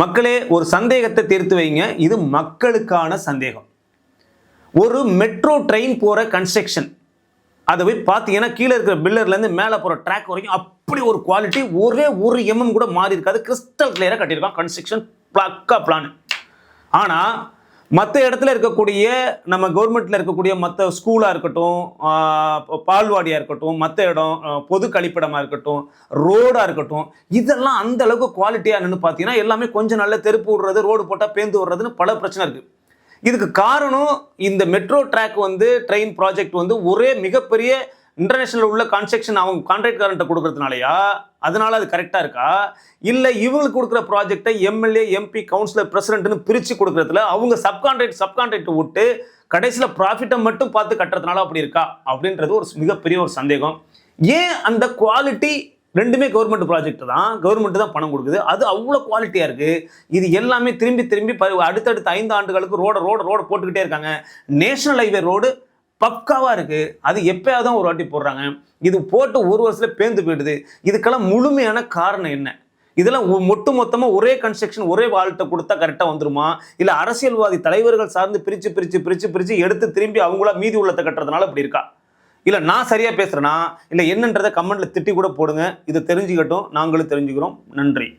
மக்களே ஒரு சந்தேகத்தை தீர்த்து வைங்க. இது மக்களுக்கான சந்தேகம். ஒரு மெட்ரோ ட்ரெயின் போகிற கன்ஸ்ட்ரக்ஷன் அதை போய் பார்த்தீங்கன்னா கீழே இருக்கிற பில்லர்லேருந்து மேலே போகிற ட்ராக் வரைக்கும் அப்படி ஒரு குவாலிட்டி ஒரே ஒரு எம்எம் கூட மாறி இருக்காது. கிறிஸ்டல் கிளியராக கட்டியிருக்கான் கன்ஸ்ட்ரக்ஷன் பக்கா பிளான் ஆனால் மற்ற இடத்துல இருக்கக்கூடிய நம்ம கவர்மெண்ட்டில் இருக்கக்கூடிய மற்ற ஸ்கூலாக இருக்கட்டும் பால்வாடியாக இருக்கட்டும் மற்ற இடம் பொது கழிப்பிடமாக இருக்கட்டும் ரோடாக இருக்கட்டும் இதெல்லாம் அந்த அளவுக்கு குவாலிட்டியாக நின்று பார்த்தீங்கன்னா எல்லாமே கொஞ்சம் நல்ல தெருப்பு விடுறது ரோடு போட்டால் பேந்து விடுறதுன்னு பல பிரச்சனை இருக்குது இதுக்கு காரணம் இந்த மெட்ரோ ட்ராக் வந்து ட்ரெயின் ப்ராஜெக்ட் வந்து ஒரே மிகப்பெரிய இன்டர்நேஷனல் உள்ள கான்ஸ்ட்ரக்ஷன் அவங்க கான்ட்ராக்ட் கரண்ட்டை கொடுக்கறதுனாலயா? அதனால அது கரெக்டாக இருக்கா? இல்லை இவங்களுக்கு கொடுக்குற ப்ராஜெக்டை எம்எல்ஏ எம்பி கவுன்சிலர் பிரசிடென்ட்னு பிரித்து கொடுக்குறதுல அவங்க சப்கான்ட்ராக்ட் சப்கான்ட்ராக்ட் விட்டு கடைசியில் ப்ராஃபிட்டை மட்டும் பார்த்து கட்டுறதுனால அப்படி இருக்கா? அப்படின்றது ஒரு மிகப்பெரிய ஒரு சந்தேகம். ஏன் அந்த குவாலிட்டி ரெண்டுமே கவர்மெண்ட் ப்ராஜெக்ட் தான்? கவர்மெண்ட் தான் பணம் கொடுக்குது. அது அவ்வளோ குவாலிட்டியாக இருக்குது இது எல்லாமே திரும்பி திரும்பி அடுத்தடுத்த ஐந்து ஆண்டுகளுக்கு ரோட ரோட ரோடு போட்டுக்கிட்டே இருக்காங்க. நேஷனல் ஹைவே ரோடு பக்காவாக இருக்குது அது எப்பயாவது ஒரு வாட்டி போடுறாங்க. இது போட்டு ஒரு வருஷத்தில் பேந்து போயிடுது. இதுக்கெல்லாம் முழுமையான காரணம் என்ன? இதெல்லாம் ஒட்டு மொத்தமாக ஒரே கன்ஸ்ட்ரக்ஷன் ஒரே வாழ்கிட்ட கொடுத்தா கரெக்டாக வந்துருமா? இல்லை அரசியல்வாதி தலைவர்கள் சார்ந்து பிரித்து பிரித்து பிரித்து பிரித்து எடுத்து திரும்பி அவங்களா மீதி உள்ளத்தை கட்டுறதுனால இப்படி இருக்கா? இல்லை நான் சரியாக பேசுகிறேன்னா இல்லை என்னன்றதை கமெண்ட்டில் திட்டி கூட போடுங்க. இதை தெரிஞ்சுக்கட்டும். நாங்களும் தெரிஞ்சுக்கிறோம். நன்றி.